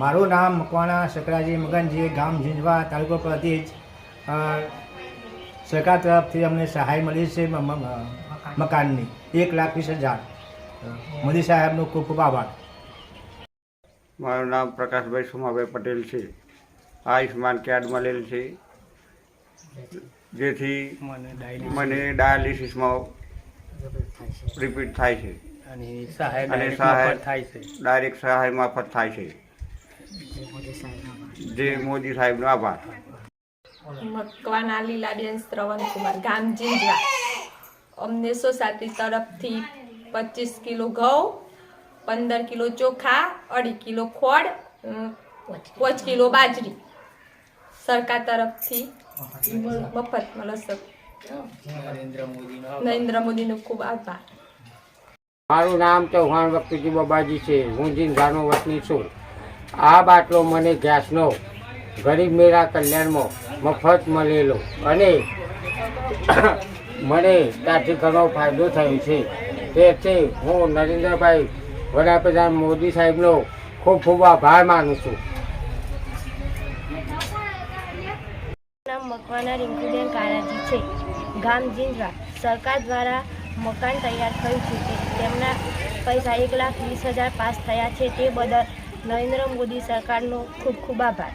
મારું નામ મકવાણા શકરાજી મગનજી ગામ ઝીંઝવા તાલુકો પ્રતિજ જ સરકાર તરફથી અમને સહાય મળી છે મકાનની. એક લાખ વીસ હજાર. મોદી સાહેબનો ખૂબ ખૂબ આભાર. મારું નામ પ્રકાશભાઈ સુમાભાઈ પટેલ છે. આયુષ્માન કાર્ડ મળેલ છે. જેથી મને ડાયાલિસિસમાં રિપીટ થાય છે. અને સહાય અને સહાય મફત થાય છે. ડાયરેક્ટ સહાય મારફત થાય છે. જે મોદી સાહેબનો આભાર. મકવાના લીલાબેન શ્રવણકુમાર ગામ જીંજવા અમને સોસાયટી તરફથી પચીસ કિલો ઘઉં પંદર કિલો ચોખા અઢી કિલો ખોડ પાંચ કિલો બાજરી. સરકાર તરફથી મફત મળશે નરેન્દ્ર મોદીનો નરેન્દ્ર ખૂબ આભાર. મારું નામ ચૌહાણ વક્તુજી બાબાજી છે. હું જીંઝાનો વતની છું. આ બાટલો મને ગેસનો, ગરીબ મેરા કલ્યાણમાં મફત મળેલો અને મને ત્યાંથી ઘણો ફાયદો થયો છે. તેથી હું નરેન્દ્રભાઈ વડાપ્રધાન મોદી સાહેબનો ખૂબ ખૂબ આભાર માનું છું. નામ મકવાના રિંકુબેન કાનાજી છે. ગામ જિંદ્રા. સરકાર દ્વારા મકાન તૈયાર થયું છે. તેમના પૈસા એક લાખ વીસ હજાર પાસ થયા છે. તે બદલ નરેન્દ્ર મોદી સરકારનો ખૂબ ખૂબ આભાર.